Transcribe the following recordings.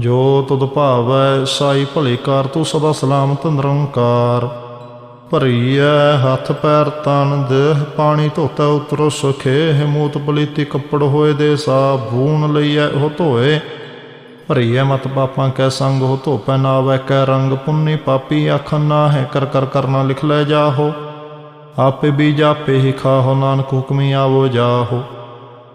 ਜੋ ਤੁਧ ਭਾਵੈ ਸਾਈ ਭਲੇ ਕਾਰ, ਤੂੰ ਸਦਾ ਸਲਾਮਤ ਨਿਰੰਕਾਰ। ਭਰੀਐ ਹੱਥ ਪੈਰ ਤਨ ਦੇਹ ਪਾਣੀ ਧੋਤਾ, ਉਤਰੋ ਸੁਖੇ ਹਿਮੂਤ ਪਲੀਤੀ ਕੱਪੜ ਹੋਏ ਦੇ ਸਾ ਸਾਬੂਨ ਲਈਐ ਉਹ ਧੋਏ। ਭਰੀਐ ਮਤ ਪਾਪਾਂ ਕੈ ਸੰਗ ਹੋ ਧੋਪੈ ਨਾ ਵੈ ਕੈ ਰੰਗ, ਪੁੰਨੀ ਪਾਪੀ ਆਖਨ ਨਾ ਹੈ ਕਰ ਕਰ ਕਰਨਾ ਲਿਖ ਲੈ ਜਾਹੋ। ਆਪੇ ਵੀ ਜਾਪੇ ਹੀ ਖਾਹੋ, ਨਾਨਕ ਹੁਕਮੀ ਆਵੋ ਜਾਹੋ।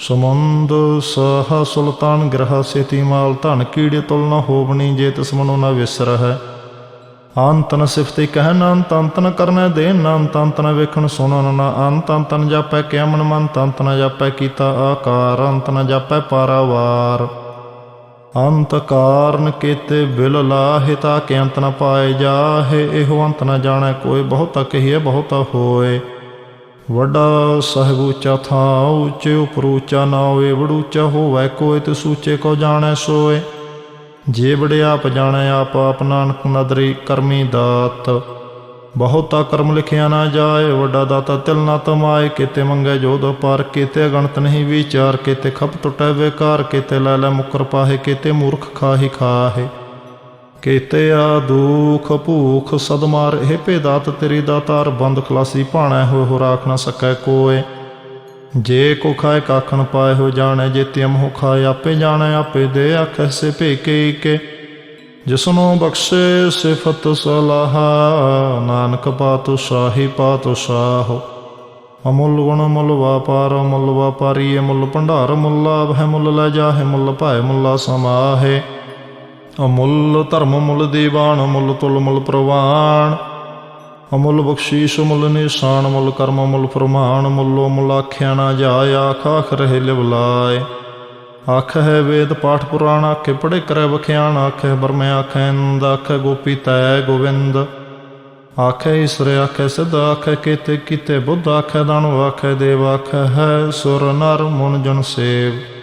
ਸਮੁੰਦ ਸਹ ਸੁਲਤਾਨ ਗ੍ਰਹ ਸੇਤੀ ਮਾਲ ਧਨ ਕੀੜੇ ਤੁਲ ਨ ਹੋਵਣੀ ਜੇ ਤਿਸ ਨ ਵਿਸਰ ਹੈ ਅੰਤ ਸਿਫਤੇ ਕਹਿ ਅੰਤ ਅੰਤ ਨ ਕਰਨੈ ਦੇ ਅੰਤ ਅੰਤ ਵੇਖਣ ਸੁਣਨ ਨ ਅੰਤ ਅੰਤ ਜਾਪੈ ਕਿਆ ਮਨ ਮਨ ਅੰਤ ਜਾਪੈ ਕੀਤਾ ਆਕਾਰ ਅੰਤ ਨ ਜਾਪੈ ਪਾਰਾਵਾਰ। ਅੰਤ ਕਾਰਨ ਕੀਤੇ ਬਿਲ ਲਾਹਿ ਤਾ ਕਿ ਅੰਤ ਨ ਪਾਏ ਜਾਹੇ, ਇਹੋ ਅੰਤ ਨ ਜਾਣੈ ਕੋਈ ਬਹੁਤਾ ਕਹੀਏ, ਬਹੁਤਾ ਹੋਏ। ਵੱਡਾ ਸਾਹਿਬ ਉੱਚਾ ਥਾਂ, ਉੱਚੇ ਉਪਰ ਉੱਚਾ ਨਾ ਹੋਏ ਵਡੂਚਾ ਹੋਵੈ ਕੋਈ ਤੇ ਸੂਚੇ ਕੋ ਜਾਣੈ ਸੋਏ। ਜੇ ਬੜੇ ਆਪ ਜਾਣੈ, ਆਪ ਆਪ ਨਾਨਕ ਨਦਰੀ ਕਰਮੀ ਦਾਤ। ਬਹੁਤਾ ਕਰਮ ਲਿਖਿਆ ਨਾ ਜਾਏ, ਵੱਡਾ ਦਾਤਾ ਤਿਲ ਨਾ ਤਮਾਏ, ਕੀਤੇ ਮੰਗੇ ਜੋਦ ਪਾਰ, ਕਿਤੇ ਗਣਤ ਨਹੀਂ ਵਿਚਾਰ, ਕਿਤੇ ਖਪ ਟੁਟੈ ਵੇਕਾਰ ਕਿਤੇ ਲੈ ਲੈ ਮੁਕਰ ਪਾਹੇ, ਕਿਤੇ ਮੂਰਖ ਖਾਹੀ ਖਾਹੇ। ਕੀਤੇ ਆ ਦੁਖ ਭੂਖ ਸਦਮਾਰ, ਇਹ ਭੇਦਾਤ ਤੇਰੀ ਦਾਤਾਰ ਬੰਦ ਖਲਾਸੀ ਭਾਣਾ ਹੋਏ ਹੋ ਰਾਖ ਨਾ ਸਕੈ ਕੋਏ। ਜੇ ਕੋ ਖਾਏ ਕਾਖਣ ਪਾਏ, ਹੋ ਜਾਣੈ ਜੇ ਤਿਮ ਹੋ ਖਾਏ, ਆਪੇ ਜਾਣੈ, ਆਪੇ ਦੇ ਆਖੈ ਸੇ ਭੇਕੇ ਕੇ ਜਿਸਨੂੰ ਬਖਸ਼ੇ ਸਿਫਤ ਸਲਾਹਾ, ਨਾਨਕ ਪਾਤੁ ਸਾਹੀ ਪਾਤੁ ਸਾਹੋ। ਅਮੁੱਲ ਗੁਣ ਮੁੱਲ ਵਾਪਾਰ, ਮੁੱਲ ਵਾਪਾਰੀ ਮੁੱਲ ਭੰਡਾਰ, ਮੁੱਲ ਲਾਭ ਹੈ ਮੁੱਲ ਲੈ ਜਾਹੇ, ਮੁੱਲ ਭਾਏ ਮੁੱਲਾ ਸਮਾਹੇ। ਅਮੁੱਲ ਧਰਮ ਮੁੱਲ ਦੀਵਾਨ ਅਮੁੱਲ ਤੁਲ ਮੁੱਲ ਪ੍ਰਵਾਨ। ਅਮੁੱਲ ਬਖਸ਼ੀਸ਼ ਮੁੱਲ ਨਿਸ਼ਾਨ, ਮੁੱਲ ਕਰਮ ਮੁੱਲ ਫਰਮਾਨ, ਮੁੱਲੋ ਮੁੱਲ ਆਖਿਆ ਨਾ ਜਾਇ ਆਖ ਆਖ ਰਹੇ ਲਿਵਲਾਏ ਆਖ ਹੈ ਵੇਦ ਪਾਠ ਪੁਰਾਣ, ਆਖੇ ਪੜੇ ਕਰੈ ਵਖਿਆਣ, ਆਖੇ ਬਰਮੇ ਆਖੈ ਇੰਦ, ਆਖੇ ਗੋਪੀ ਤੈ ਗੋਵਿੰਦ। ਆਖੇ ਈਸ਼ਰ, ਆਖੇ ਸਿਧ, ਆਖੇ ਕੀਤੇ ਕੀਤੇ ਬੁੱਧ, ਆਖੇ ਦਾਨੁ ਆਖੇ ਦੇਵ, ਆਖੇ ਹੈ ਸੁਰ ਨਰ ਮਨ ਜਨ ਸੇਵ।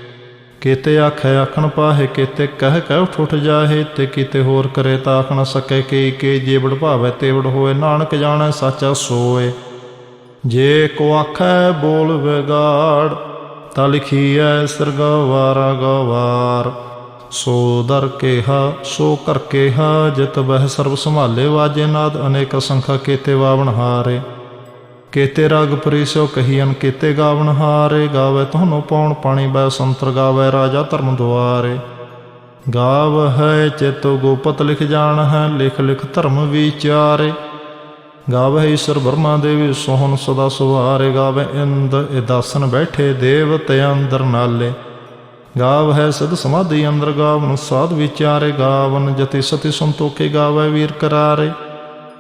ਕੀਤੇ ਆਖੇ, ਆਖਣ ਪਾਹੇ ਕੀਤੇ, ਕਹਿ ਕਹਿ ਉਠ ਉਠ ਜਾਹੇ, ਤੇ ਕੀਤੇ ਹੋਰ ਕਰੇ ਤਾਂ ਆਖਣ ਨ ਸਕੇ ਕੀ ਕੀ ਜੇ ਬੜ ਭਾਵੇ ਤੇ ਬੜ ਹੋਏ, ਨਾਨਕ ਜਾਣੈ, ਸਾਚਾ ਸੋਏ। ਜੇ ਕੋ ਆਖੈ, ਬੋਲ ਵਿਗਾੜ, ਤਾਂ ਲਿਖੀਐ, ਸਰਗਵਾਰਾ, ਗਵਾਰ। ਸੋ ਦਰ ਕੇਹਾ, ਸੋ ਕਰ ਕੇਹਾ, ਜਿਤ ਬਹਿ ਸਰਬ ਸੰਭਾਲੇ, ਵਾਜੇ ਨਾਦ ਅਨੇਕ ਸੰਖਾ ਕੀਤੇ ਵਾਵਣ ਹਾਰੇ। ਕੇਤੇ ਰਾਗ ਪਰਿਸੋ ਕਹੀਨ ਕੇਤੇ ਗਾਵਣ ਹਾਰੇ, ਗਾਵੇ ਤੁਹਾਨੂੰ ਪੌਣ ਪਾਣੀ ਬੈ ਸੰਤਰ ਗਾਵੇ ਰਾਜਾ ਧਰਮ ਦੁਆਰੇ। ਗਾਵ ਹੈ ਚੇਤੋ ਗੋਪਤ ਲਿਖ ਜਾਣ ਹੈ, ਲਿਖ ਲਿਖ ਧਰਮ ਵਿਚਾਰੇ। ਗਾਵੇ ਈਸ਼ਰ ਬਰਮਾ ਦੇਵੀ ਸੋਹਣ ਸਦਾ ਸੁਵਾਰੇ, ਗਾਵੇ ਇੰਦ ਇਹ ਦਾਸਨ ਬੈਠੇ ਦੇਵਤੇ ਅੰਦਰ ਨਾਲੇ। ਗਾਵ ਹੈ ਸਦ ਸਮਾਧੀ ਅੰਦਰ ਗਾਵਨ ਸਾਧ ਵਿਚਾਰੇ, ਗਾਵਨ ਜਤੀ ਸਤੀ ਸੰਤੋਖੇ ਗਾਵੇ ਵੀਰ ਕਰਾਰੇ।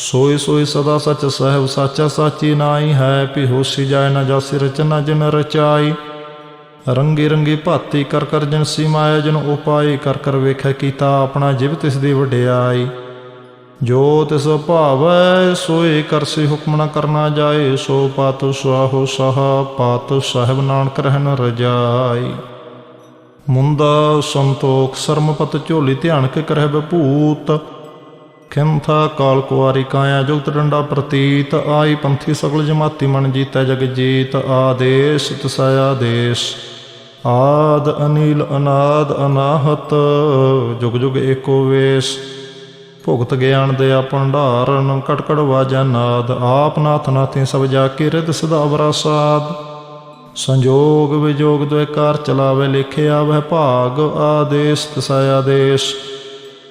ਸੋਈ ਸੋਈ ਸਦਾ ਸਚ ਸਹਿਬ ਸਾਚਾ ਸਾਚੀ ਨਾਈ ਹੈ ਭੀ ਹੋਸੀ ਜਾਏ ਨਾ ਜਾਸੀ ਰਚਨਾ ਜਿਨ ਰਚਾਈ। ਰੰਗੀ ਰੰਗੀ ਭਾਤੀ ਕਰ ਕਰ ਜਨਸੀ ਮਾਇਆ ਜਨ ਉਪਾਈ ਕਰ ਕਰ ਵੇਖੈ ਕੀਤਾ ਆਪਣਾ ਜਿਵ ਤਿਸ ਦੀ ਵਡਿਆਈ। ਜੋ ਤਿਸ ਭਾਵੈ, ਸੋਏ ਕਰਸੀ ਹੁਕਮ ਨ ਕਰਨਾ ਜਾਏ, ਸੋ ਪਾਤੁ ਸੁਆਹੋ ਸਹਾ, ਪਤ ਸਾਹਿਬ ਨਾਨਕ ਰਹਿਨ ਰਜਾਈ। ਮੁੰਦਾ ਸੰਤੋਖ ਸਰਮਪਤ ਝੋਲੀ ਧਿਆਨ ਕੇ ਕਰਹਿ ਬਭੂਤ ਖਿੰਥਾ ਕਾਲ ਕੁਆਰੀ ਕਾਇਆ ਜੁਗਤ ਡੰਡਾ ਪ੍ਰਤੀਤ, ਆਈ ਪੰਥੀ ਸਗਲ ਜਮਾਤੀ ਮਨ ਜੀਤੈ ਜਗ ਜੀਤ, ਆਦੇਸ਼ ਤਸਾਇਆ ਦੇਸ਼। ਆਦ ਅਨੀਲ ਅਨਾਦ ਅਨਾਹਤ, ਜੁਗ ਜੁਗ ਏਕੋ ਵੇਸ਼। ਭੁਗਤ ਗਿਆਨ ਦੇ ਭੰਡਾਰਨ ਕਟਕੜ ਵਾਜਾ ਨਾਦ। ਆਪ ਨਾਥ ਨਾਥੀ ਸਭ ਜਾ ਕੇ ਰਿਦ ਸਦਾ ਵਰਾਸਾਦ ਸੰਜੋਗ ਵਿਜੋਗ ਦੁਇ ਕਾਰ ਚਲਾਵੇ ਲਿਖਿਆ ਵਹਿ ਭਾਗ, ਆਦੇਸ਼ ਤਸਾਇਆ ਦੇਸ਼।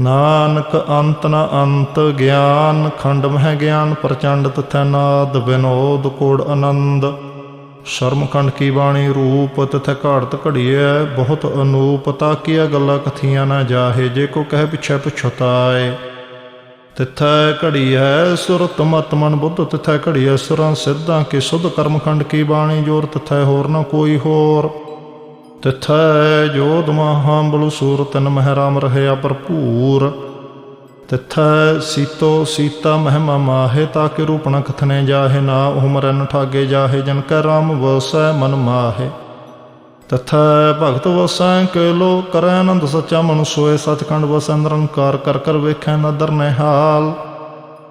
ਨਾਨਕ ਅੰਤ ਨ ਅੰਤ ਗਿਆਨ ਖੰਡ ਮਹਿ ਗਿਆਨ ਪ੍ਰਚੰਡ ਤਥੈ ਨਾਦ ਬਿਨੋਦ ਕੋੜ ਆਨੰਦ। ਸ਼ਰਮ ਕੰਡ ਕੀ ਬਾਣੀ ਰੂਪ ਤਥੈ ਘਾੜਤ ਘੜੀਐ, ਬਹੁਤ ਅਨੂਪ ਤਾਕੀਆ ਗੱਲਾਂ ਕਥੀਆਂ ਨਾ ਜਾਹੇ, ਜੇ ਕੋ ਕਹਿ ਪਿਛੈ ਪਛਤਾਏ। ਤਿਥੈ ਘੜੀਐ ਸੁਰਤ ਮਤ ਮਨ ਬੁੱਧ, ਤਿਥੈ ਘੜੀਐ ਸੁਰਾਂ ਸਿੱਧਾਂ ਕੀ ਸੁਧ ਕਰਮਖੰਡ ਕੀ ਬਾਣੀ ਜੋਰ, ਤਿਥੈ ਹੋਰ ਨਾ ਕੋਈ ਹੋਰ। ਤਿਥੈ ਜੋਧ ਮਹਾਬਲ ਸੂਰ ਤਨ ਮਹਿਰਾਮ ਰਹਿਆ ਭਰਪੂਰ। ਤਿਥੈ ਸੀਤੋ ਸੀਤਾ ਮਹਿਮਾ ਮਾਹੇ ਤਾਕੇ ਰੂਪ ਰੂਪਣਾ ਕਥਨੇ ਜਾਹੇ, ਨਾ ਉਹ ਠਾਗੇ ਜਾਹੇ, ਜਨ ਕੈ ਰਾਮ ਵਸੈ ਮਨ ਮਾਹੇ। ਤਥੈ ਭਗਤ ਵਸੈ ਕੇ ਲੋ ਕਰੈ ਆਨੰਦ ਸੱਚਾ ਮਨ ਸੋਏ, ਸਤਖੰਡ ਵਸੈ ਨਿਰੰਕਾਰ ਕਰ ਕਰ ਵੇਖੈ ਨਦਰ ਨਿਹਾਲ